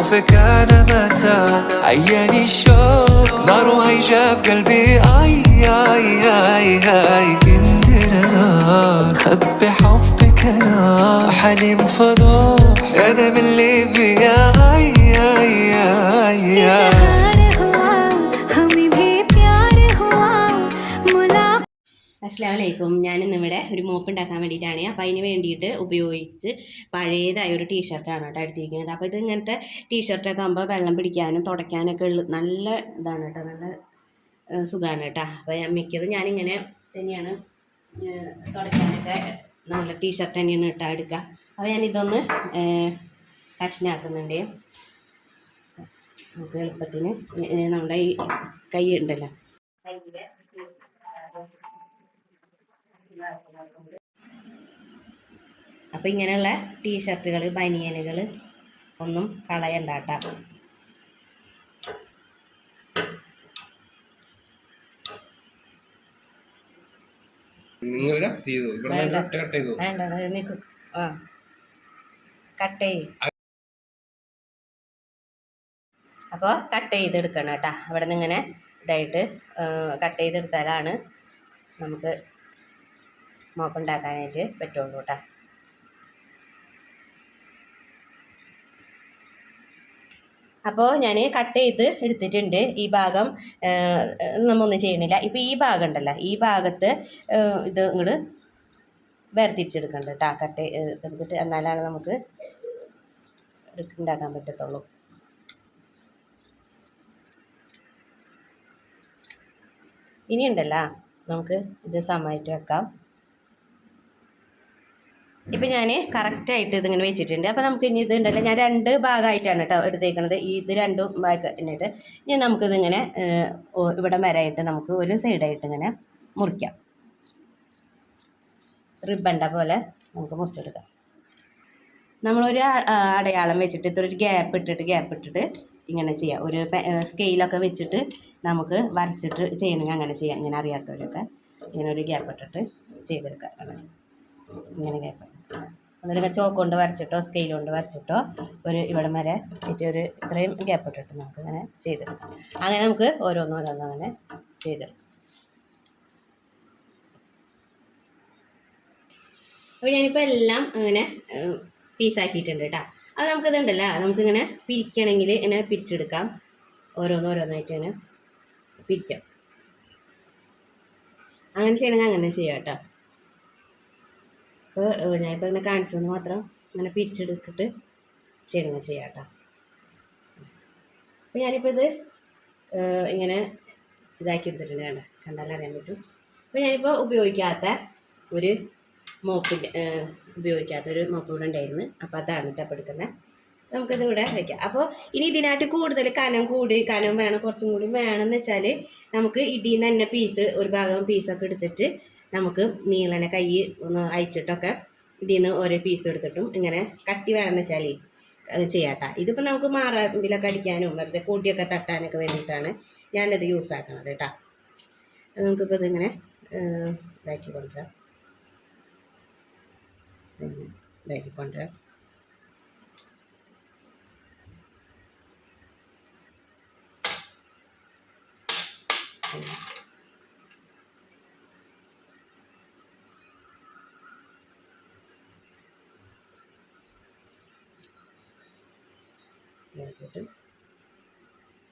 خوفك أنا متى؟ عياني الشوق نار وهيجة بقلبي أي أي أي أي. كندرة خبي حبك أنا حليم فضوح أنا من ليبيا. أي أي أي, أي, أي. അസ്സാം വലൈക്കും ഞാനിന്നിവിടെ ഒരു മോപ്പ് ഉണ്ടാക്കാൻ വേണ്ടിയിട്ടാണ്. അപ്പോൾ അതിന് വേണ്ടിയിട്ട് ഉപയോഗിച്ച് പഴയതായ ഒരു ടീഷർട്ടാണ് കേട്ടോ എടുത്തിരിക്കുന്നത്. അപ്പോൾ ഇത് ഇങ്ങനത്തെ ടീഷർട്ടൊക്കെ ആകുമ്പോൾ വെള്ളം പിടിക്കാനും തുടയ്ക്കാനൊക്കെ ഉള്ള നല്ല ഇതാണ് കേട്ടോ. നല്ല സുഖമാണ് കേട്ടോ. അപ്പോൾ ഞാൻ മിക്കതും ഞാനിങ്ങനെ തന്നെയാണ് തുടയ്ക്കാനൊക്കെ നല്ല ടീഷർട്ട് തന്നെയാണ് ഇട്ടാ എടുക്കുക അപ്പോൾ ഞാനിതൊന്ന് കഷ്ണാക്കുന്നുണ്ട്. നമുക്ക് എളുപ്പത്തിന് നമ്മുടെ ഈ കൈ ഉണ്ടല്ലോ. കയ്യിലെ അപ്പോൾ ഇങ്ങനെയുള്ള ടീഷർട്ടുകൾ ബനിയനുകൾ ഒന്നും കളയണ്ട കേട്ടോ. നിങ്ങൾ കട്ട് ചെയ്തു? ഇവിടെ വേണ്ട. കട്ട് ചെയ്തു? വേണ്ട നിൽക്കും ആ. കട്ട് അപ്പോൾ കട്ട് ചെയ്തെടുക്കണം കേട്ടോ. അവിടെ നിന്ന് ഇങ്ങനെ ഇതായിട്ട് കട്ട് ചെയ്തെടുത്താലാണ് നമുക്ക് മോപ്പ് ഉണ്ടാക്കാനായിട്ട് പറ്റുള്ളൂ കേട്ടോ. അപ്പോൾ ഞാൻ കട്ട് ചെയ്ത് എടുത്തിട്ടുണ്ട്. ഈ ഭാഗം നമ്മൊന്നും ചെയ്യണില്ല. ഇപ്പോൾ ഈ ഭാഗം ഉണ്ടല്ലോ ഈ ഭാഗത്ത് ഇത് ഇങ്ങോട്ട് വേർതിരിച്ചെടുക്കണ്ട കേട്ടോ കട്ട് എടുത്തിട്ട് എന്നാലാണ് നമുക്ക് ഉണ്ടാക്കാൻ പറ്റത്തുള്ളൂ. ഇനിയുണ്ടല്ലോ നമുക്ക് ഇത് സമയത്ത് വെക്കാം. ഇപ്പം ഞാൻ കറക്റ്റായിട്ട് ഇതിങ്ങനെ വെച്ചിട്ടുണ്ട്. അപ്പോൾ നമുക്ക് ഇനി ഇത് ഉണ്ടല്ലോ. ഞാൻ രണ്ട് ഭാഗമായിട്ടാണ് കേട്ടോ എടുത്തേക്കുന്നത് ഇത് രണ്ടും എന്നിട്ട് ഇനി നമുക്കിതിങ്ങനെ ഇവിടെ വരായിട്ട് നമുക്ക് ഒരു സൈഡായിട്ട് ഇങ്ങനെ മുറിക്കാം. റിബണ്ട പോലെ നമുക്ക് മുറിച്ചെടുക്കാം. നമ്മളൊരു അടയാളം വെച്ചിട്ട് ഇത്ര ഒരു ഗ്യാപ്പ് ഇട്ടിട്ട് ഗ്യാപ്പ് ഇട്ടിട്ട് ഇങ്ങനെ ചെയ്യാം. ഒരു സ്കെയിലൊക്കെ വെച്ചിട്ട് നമുക്ക് വരച്ചിട്ട് ചെയ്യണമെങ്കിൽ അങ്ങനെ ചെയ്യാം. ഇങ്ങനെ അറിയാത്തവരൊക്കെ ഇങ്ങനെ ഒരു ഗ്യാപ്പ് ഇട്ടിട്ട് ചെയ്തെടുക്കാം. ഇങ്ങനെ ഗ്യാപ്പ് എന്നിട്ട് ചോക്ക് കൊണ്ട് വരച്ചിട്ടോ സ്കെയിൽ കൊണ്ട് വരച്ചിട്ടോ ഒരു ഇവിടം വരെ ഒരു ഇത്രയും ഗ്യാപ്പ് ഇട്ടിട്ട് നമുക്ക് ഇങ്ങനെ ചെയ്തെടുക്കാം. അങ്ങനെ നമുക്ക് ഓരോന്നും ഓരോന്നും അങ്ങനെ ചെയ്തെടുക്കാം. അപ്പോൾ ഞാനിപ്പോൾ എല്ലാം അങ്ങനെ പീസാക്കിയിട്ടുണ്ട് കേട്ടോ അത് നമുക്കിതുണ്ടല്ലോ നമുക്കിങ്ങനെ പിരിക്കണമെങ്കിൽ ഇങ്ങനെ പിരിച്ചെടുക്കാം. ഓരോന്നോരോന്നായിട്ട് ഇങ്ങനെ പിരിക്കാം. അങ്ങനെ ചെയ്യണമെങ്കിൽ അങ്ങനെ ചെയ്യാം കേട്ടോ അപ്പോൾ ഞാനിപ്പോൾ ഇങ്ങനെ കാണിച്ചു മാത്രം ഇങ്ങനെ പിരിച്ചെടുത്തിട്ട് ചെയ്യണം ചെയ്യാം കേട്ടോ അപ്പോൾ ഞാനിപ്പോൾ ഇത് ഇങ്ങനെ ഇതാക്കി എടുത്തിട്ടുണ്ട് കേട്ടോ കണ്ടാൽ അറിയാൻ പറ്റും. അപ്പോൾ ഞാനിപ്പോൾ ഉപയോഗിക്കാത്ത ഒരു മോപ്പിന്റെ ഉപയോഗിക്കാത്ത ഒരു മോപ്പ് ഇവിടെ ഉണ്ടായിരുന്നു. അപ്പോൾ അതാണ് ടപ്പ് എടുക്കുന്നത് നമുക്കത് ഇവിടെ വയ്ക്കാം അപ്പോൾ ഇനി ഇതിനായിട്ട് കൂടുതൽ കനം കൂടി കനം വേണം കുറച്ചും കൂടി വേണമെന്ന് വെച്ചാൽ നമുക്ക് ഇതിൽ നിന്ന് തന്നെ പീസ് ഒരു ഭാഗം പീസൊക്കെ എടുത്തിട്ട് നമുക്ക് നീളനെ കൈ ഒന്ന് അയച്ചിട്ടൊക്കെ ഇതിൽ നിന്ന് ഓരോ പീസ് എടുത്തിട്ടും ഇങ്ങനെ കട്ടി വേണമെന്ന് വെച്ചാൽ ചെയ്യാട്ടോ. ഇതിപ്പോൾ നമുക്ക് മാറാമ്പിലൊക്കെ അടിക്കാനും വെറുതെ പൊടിയൊക്കെ തട്ടാനൊക്കെ വേണ്ടിയിട്ടാണ് ഞാനത് യൂസ് ആക്കണത് കേട്ടോ. നമുക്കിപ്പോൾ ഇതിങ്ങനെ ഇതാക്കി കൊണ്ടുവരാം ഇതാക്കി കൊണ്ടുവരാം ഇതാക്കിയിട്ട്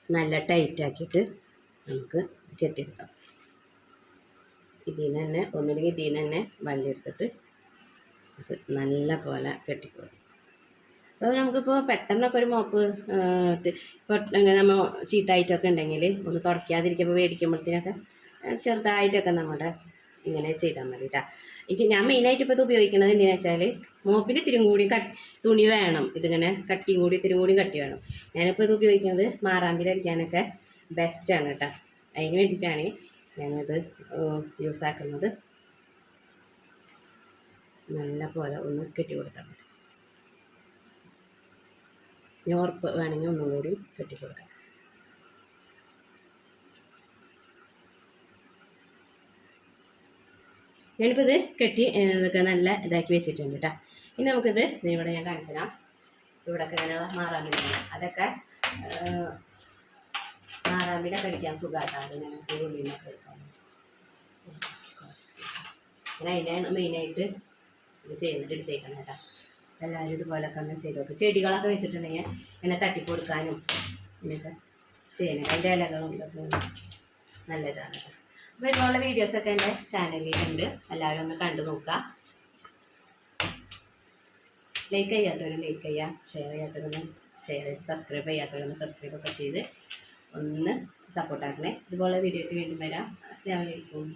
നല്ല ടൈറ്റ് ആക്കിയിട്ട് നമുക്ക് കെട്ടിയെടുക്കാം. ഇതിൽ തന്നെ ഒന്നുമില്ലെങ്കിൽ ഇതിൽ തന്നെ വള്ളി അത് നല്ല പോലെ കെട്ടിക്കോളും. അപ്പോൾ നമുക്കിപ്പോൾ പെട്ടെന്നൊക്കെ ഒരു മോപ്പ് ഇങ്ങനെ നമ്മൾ ചീത്തായിട്ടൊക്കെ ഉണ്ടെങ്കിൽ ഒന്ന് തുടയ്ക്കാതിരിക്കുമ്പോൾ മേടിക്കുമ്പോഴത്തേനൊക്കെ ചെറുതായിട്ടൊക്കെ നമ്മുടെ ഇങ്ങനെ ചെയ്താൽ മതി കേട്ടോ എനിക്ക് ഞാൻ മെയിനായിട്ട് ഇപ്പോൾ ഇത് ഉപയോഗിക്കുന്നത് എന്തിനാ വെച്ചാൽ മോപ്പിന് ഇത്തിരി കൂടി തുണി വേണം. ഇതിങ്ങനെ കട്ടിയും കൂടി ഇത്തിരി കൂടി കട്ടി വേണം. ഞാനിപ്പോൾ ഇത് ഉപയോഗിക്കുന്നത് മാറാമ്പിലടിക്കാനൊക്കെ ബെസ്റ്റാണ് കേട്ടോ അതിന് വേണ്ടിയിട്ടാണ് ഞാനിത് യൂസ് ആക്കുന്നത്. നല്ല പോലെ ഒന്ന് കെട്ടി കൊടുത്താൽ മതി. ഞോർപ്പ് വേണമെങ്കിൽ ഒന്നും കൂടി കെട്ടി കൊടുക്കാം. ഞാനിപ്പോൾ ഇത് കെട്ടി ഇതൊക്കെ നല്ല ഇതാക്കി വെച്ചിട്ടുണ്ട് കേട്ടോ ഇനി നമുക്കിത് ഇവിടെ ഞാൻ കാണിച്ചു തരാം. ഇവിടെയൊക്കെ ഇങ്ങനെ മാറാമ്പില അതൊക്കെ മാറാമ്പിനെ അടിക്കാൻ സുഖമായിട്ടാണ് ഇങ്ങനെ ഉള്ളിനൊക്കെ എടുക്കാൻ ഞാൻ അതിനാണ് മെയിനായിട്ട് ഇത് ചെയ്യുന്നത് എടുത്തേക്കണം കേട്ടോ എല്ലാവരും ഇതുപോലൊക്കെ ഒന്ന് ചെയ്ത് നോക്കും. ചെടികളൊക്കെ വെച്ചിട്ടുണ്ടെങ്കിൽ ഇങ്ങനെ തട്ടിക്കൊടുക്കാനും ഇങ്ങനെയൊക്കെ ചെയ്യണം. അതിന്റെ ഇലകളും ഇതൊക്കെ നല്ലതാണ് കേട്ടോ ഇതുപോലുള്ള വീഡിയോസൊക്കെ എന്റെ ചാനലിൽ ഉണ്ട് എല്ലാവരും ഒന്ന് കണ്ടു നോക്കുക ലൈക്ക് ചെയ്യാത്തവരും ലൈക്ക് ചെയ്യുക ഷെയർ ചെയ്യാത്തവരൊന്ന് ഷെയർ ചെയ്ത് സബ്സ്ക്രൈബ് ചെയ്യാത്തവരൊന്ന് സബ്സ്ക്രൈബ് ഒക്കെ ചെയ്ത് ഒന്ന് സപ്പോർട്ടാക്കണേ ഇതുപോലെ വീഡിയോയ്ക്ക് വീണ്ടും വരാം. അസ്സാം വലൈക്കും